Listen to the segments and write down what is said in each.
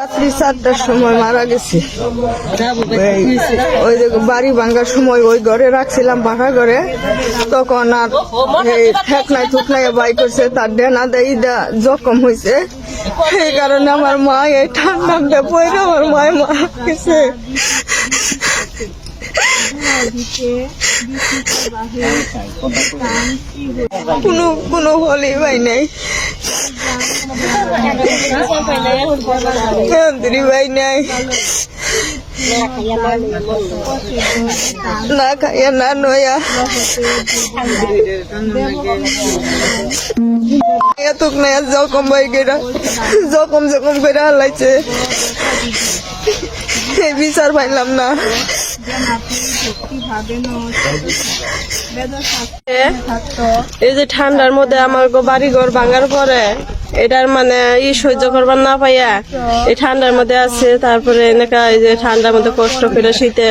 রাত্রি চারটার সময় মারা গেছে। ওই বাড়ি ভাঙ্গার সময় ওই ঘরে রাখছিলাম পাখা ঘরে। তখন আর ঠেকনায় থুকনায় বাই করছে, তার ডেনা দেই দা জখম হয়েছে সেই কারণে আমার মা এই ঠান্ডাটা পড়ে আমার মায় মারা গেছে। কোনো কোনো হলেই ভাই নাই। মন্ত্রী ভাই নাই। না খাইয়া, না নয়া। এতক না জখম হয়ে গেরা। জখম জখম করে হালাইছে। বিচার পাইলাম না। এই যে ঠান্ডার মধ্যে আমার বাড়ি ঘর ভাঙার পরে, এটার মানে ই সহ্য করবার না পাইয়া, এই ঠান্ডার মধ্যে আছে, তারপরে এনেকা এই যে ঠান্ডার মধ্যে কষ্ট করে শীতে,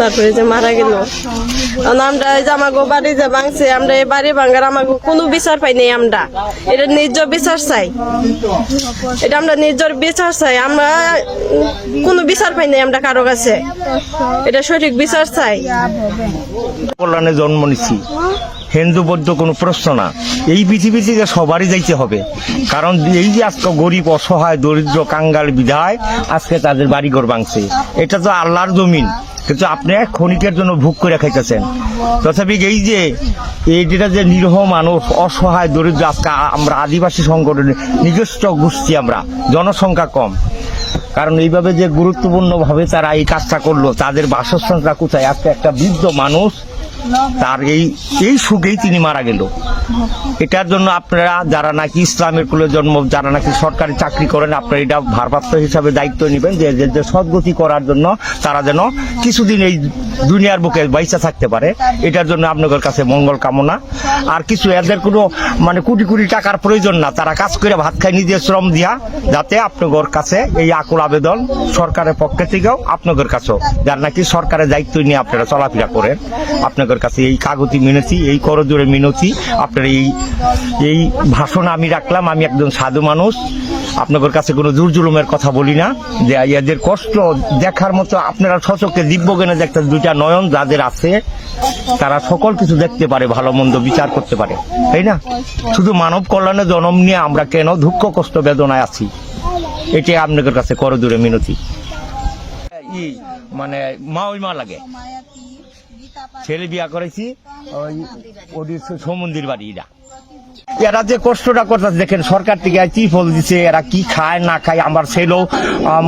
তারপরে যে মারা গেল। আমরা এই বাড়ি যে ভাঙছে, আমরা এই বাড়ি ভাঙার আমাকে কোনো বিচার পাই নাই আমরা। এটা নিজ বিচার চাই। এটা আমরা নিজের বিচার চাই। আমরা কোনো বিচার পাই নাই আমরা কারও কাছে। এটা সঠিক বিচার চাই। কল্যাণে জন্ম নিচ্ছি হিন্দু বৌদ্ধ কোনো প্রশ্ন না। এই পৃথিবীতে যে সবারই যাইতে হবে। কারণ এই যে আজকে গরিব, অসহায়, দরিদ্র, কাঙ্গাল, বিধায় আজকে তাদের বাড়িঘর ভাঙছে। এটা তো আল্লাহর জমিন। কিন্তু আপনি ক্ষণিকের জন্য ভোগ করে খাইতেছেন। তথাপি এই যে, এই যেটা যে নিরহ মানুষ, অসহায়, দরিদ্র, আজকে আমরা আদিবাসী সংগঠনের নিজস্ব গোষ্ঠী আমরা, জনসংখ্যা কম। কারণ এইভাবে যে গুরুত্বপূর্ণভাবে তারা এই কাজটা করল, তাদের বাসস্থানটা কোথায়? আজকে একটা বৃদ্ধ মানুষ তার এই এই সুখেই তিনি মারা গেল। এটার জন্য আপনারা যারা নাকি ইসলামের কুলে জন্ম, যারা নাকি সরকারি চাকরি করেন, আপনারা এটা ভারপ্রাপ্ত হিসাবে দায়িত্ব নেবেন যে, যে- সদ্গতি করার জন্য তারা যেন কিছুদিন এই দুনিয়ার বুকে বাইসা থাকতে পারে। এটার জন্য আপনাদের কাছে মঙ্গল কামনা। আর কিছু এদের কোনো মানে কোটি কোটি টাকার প্রয়োজন না, তারা কাজ করে ভাত খায়, নিজের শ্রম দিয়া, যাতে আপনাদের কাছে এই আকুল আবেদন সরকারের পক্ষে থেকেও আপনাদের কাছেও, যার নাকি সরকারের দায়িত্ব নিয়ে আপনারা চলাফেরা করেন, আপনাদের কাছে এই কাগতি মেনেছি, এই করজোরে মিনতি আপনার এই এই ভাষণ আমি রাখলাম, আমি একজন সাধু মানুষ। আপনাদের কাছে কোনো জোর জুলুমের কথা বলি না, যে এদের কষ্ট দেখার মতো আপনারা সচককে দিব্য জ্ঞানে দেখতে দুইটা নয়ন যাদের আছে, তারা সকল কিছু দেখতে পারে, ভালো মন্দ বিচার করতে পারে। তাই না? শুধু মানব কল্যাণে জন্ম নিয়ে আমরা কেন দুঃখ, কষ্ট, বেদনায় আছি? এটাই আপনাদের কাছে করজোরে মিনতি মানে মা ওই মা লাগে। ছেলে বিয়া করেছি ওই ওদের সমন্দির বাড়ি এরা এরা যে কষ্টটা করতেছে, দেখেন সরকার থেকে কি ফল দিছে, এরা কি খায়, না খায়, আমার ছেলেও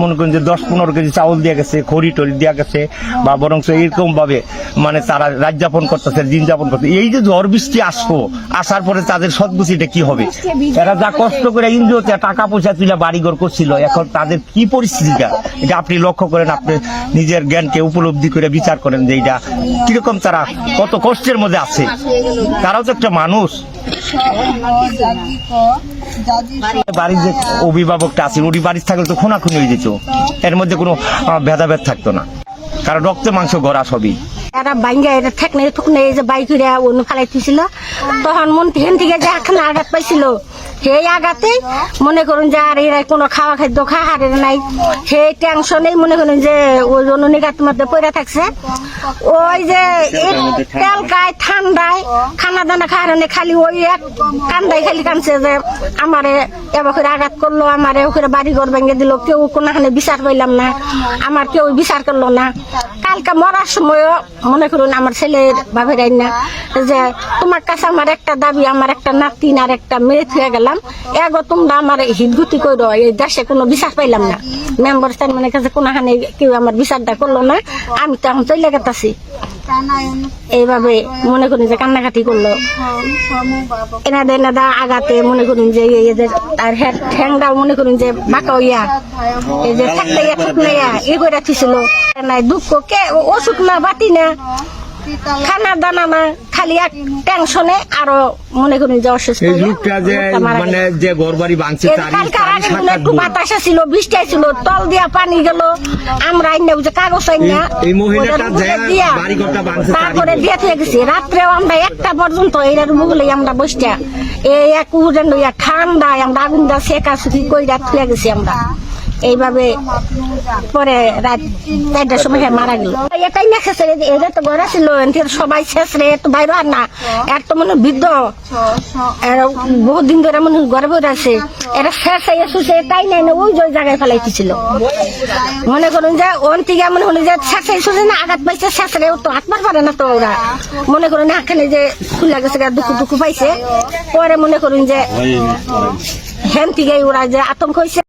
মনে করেন যে দশ পনেরো কেজি চাউল দিয়ে গেছে, খড়ি টড়ি দেওয়া গেছে, বা বরং এরকম ভাবে মানে তারা রাত যাপন করতেছে, দিন যাপন করতেছে। এই যে ঝড় বৃষ্টি আসব আসার পরে তাদের সদ্গুচিটা কি হবে? এরা যা কষ্ট করে ইন্দ্রিয়তে টাকা পয়সা তুলে বাড়িঘর করছিল, এখন তাদের কি পরিস্থিতিটা? এটা আপনি লক্ষ্য করেন, আপনি নিজের জ্ঞানকে উপলব্ধি করে বিচার করেন যে এটা কীরকম তারা কত কষ্টের মধ্যে আছে। তারাও তো একটা মানুষ। বাড়ির যে অভিভাবকটা আছেন উনি বাড়ির থাকলে তো খুনাখুনি হয়ে যেত। এর মধ্যে কোনো ভেদাভেদ থাকতো না। কারণ রক্ত, মাংস, গড়া সবই। এরা বাইঙ্গা এটা ঠেকনে ঠুকনে, এই যে বাইক অন্য ফালাইতেছিল তখন মন হেন থেকে যে একখানা আঘাত পাইছিল। সেই আঘাতে মনে করুন যে আর এরা কোনো খাওয়া খাদ্য, খাহারের নাই। সেই টেনশনেই মনে করুন যে ওই জননিকার মধ্যে পড়ে থাকছে। ওই যে এই তেলকায় ঠান্ডায়, খানা দানা খাওয়ার নেই খালি ওই এক কান্দাই খালি কানছে যে আমারে এবার করে আঘাত করল, আমারে ওখানে বাড়ি ঘর ভেঙে দিল। কেউ কোনোখানে বিচার পাইলাম না। আমার কেউ বিচার করল না। কালকে মরার সময়ও মনে করুন আমার ছেলের ভাবের না যে তোমার কাছে আমার একটা দাবি, আমার একটা নাতিন আর একটা মেয়ে থুয়ে গেলাম। এগো তোমরা আমার হিতগুতি করো, এই দেশে কোনো বিচার পাইলাম না। মেম্বার মানে কাছে কোনোখানে কেউ আমার বিচারটা করল না। আমি তো এখন চলে গেতাছি। এইভাবে মনে করি যে কান্নাকাটি করল। এনাদা এনাদা আগাতে মনে করুন যে এই যে তার হ্যাঁ- ঠ্যাংটাও মনে করুন যে বাঁকা ইয়া এই যে থাকলে ঠুকলে এ করে থিছিল নাই দুঃখ কে ওষুধ না বাটি না। খানা দানা না খালি এক টেনশনে আরও মনে করুন যে অসুস্থ এই লোকটা যে মানে যে ভাঙছে তারই একটু। বাতাস ছিল বৃষ্টি ছিল তল দিয়া পানি গেল। আমরা আইনা যে কাগজ আইনা এই- এই মহিলাটা যে দিয়া, বাড়িঘরটা ভাঙছে তারপরে দিয়ে থেকে গেছি। রাত্রেও আমরা একটা পর্যন্ত এইটার মুগলে আমরা বসটা এই এক উড়েন ঠান্ডায় আমরা আগুন দা শেখা সুখি কই রাত থুয়ে গেছি আমরা। এইভাবে পরে রাত চারটার সময় হ্যাঁ মারা গেল। এটাই না খেছে এটা তো ঘরে ছিল সবাই শেষ রে তো বাইরে আর না। এর তো মনে বৃদ্ধ। এরা বহুত দিন ধরে মনে বসে আছে। এরা শেষ হয়ে শুষে এটাই নাই না ওই জায়গায় ফেলাইতেছিল। মনে করুন যে ওন থেকে মনে হলো যে শেষ হয়ে শুষে না আঘাত পাইছে শেষ রে তো হাতবার পারে না তো ওরা। মনে করুন এখানে যে খুলে গেছে দুঃখ দুঃখ পাইছে। পরে মনে করুন যে হেন থেকে ওরা যে আতঙ্ক হয়েছে